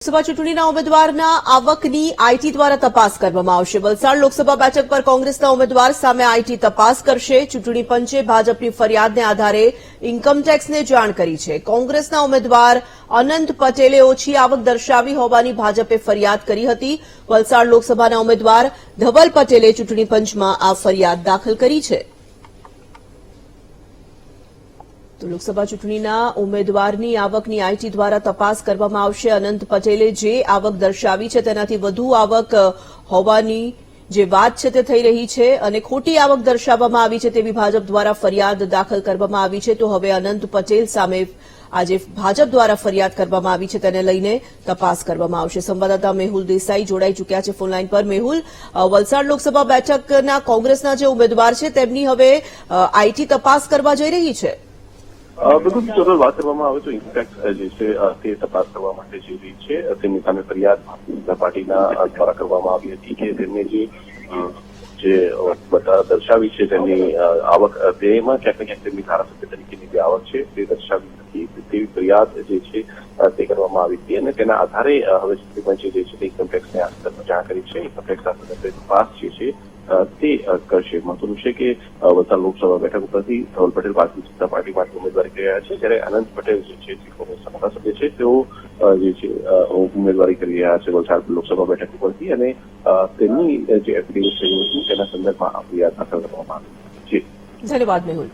લોકસભા ચૂંટણીના ઉમેદવારના આવકની આઈટી દ્વારા તપાસ કરવામાં આવશે. વલસાડ લોકસભા બેઠક પર કોંગ્રેસના ઉમેદવાર સામે આઈટી તપાસ કરશે. ચૂંટણી પંચે ભાજપની ફરિયાદને આધારે ઇન્કમટેક્સને જાણ કરી છે. કોંગ્રેસના ઉમેદવાર અનંત પટેલે ઓછી આવક દર્શાવી હોવાની ભાજપે ફરિયાદ કરી હતી. વલસાડ લોકસભાના ઉમેદવાર ધવલ પટેલે ચૂંટણી પંચમાં આ ફરિયાદ દાખલ કરી છે. તો લોકસભા ચૂંટણીના ઉમેદવારની આવકની આઈટી દ્વારા તપાસ કરવામાં આવશે. અનંત પટેલે જે આવક દર્શાવી છે તેનાથી વધુ આવક હોવાની જે વાત છે તે થઈ રહી છે અને ખોટી આવક દર્શાવવામાં આવી છે તેવી ભાજપ દ્વારા ફરિયાદ દાખલ કરવામાં આવી છે. તો હવે અનંત પટેલ સામે આજે ભાજપ દ્વારા ફરિયાદ કરવામાં આવી છે. તેને લઈને તપાસ કરવામાં આવશે. સંવાદદાતા મેહુલ દેસાઈ જોડાઈ ચૂક્યા છે ફોનલાઈન પર. મેહુલ વલસાડ લોકસભા બેઠકના કોંગ્રેસના જે ઉમેદવાર છે, તેમની હવે આઈટી તપાસ કરવા જઈ રહી છે? બિલકુલ ટોટલ વાત કરવામાં આવે તો ઇન્ફેક્ટ જે છે તે તપાસ કરવા માટે જે રહી છે તેમની સામે ફરિયાદ જનતા પાર્ટીના દ્વારા કરવામાં આવી હતી કે તેમને જે જે બધા દર્શાવી છે તેમની આવક તેમાં ક્યાંક ક્યાંક તેમની ધારાસભ્ય તરીકેની જે આવક છે તે દર્શાવી નથી. તેવી ફરિયાદ જે છે તે કરવામાં આવી હતી અને તેના આધારે હવે ચૂંટણી પંચે જે છે તે ઇન્કમટેક્સને જાણ કરી છે. ઇન્કમટેક્સ સાથે તપાસ જે છે તે કરશે. મહત્વનું છે કે વલસાડ લોકસભા બેઠક ઉપરથી ધવલ પટેલ ભારતીય જનતા પાર્ટી માટે ઉમેદવારી કરી રહ્યા છે. જ્યારે અનંત પટેલ જે છે કોંગ્રેસના ધારાસભ્ય છે, તેઓ જે છે ઉમેદવારી કરી રહ્યા છે વલસાડ લોકસભા બેઠક ઉપરથી અને તેમની જે એફિડેવિટ થઈ હતી, તેના સંદર્ભમાં આ ફરિયાદ દાખલ કરવામાં આવી છે. ધન્યવાદ મેહુલ.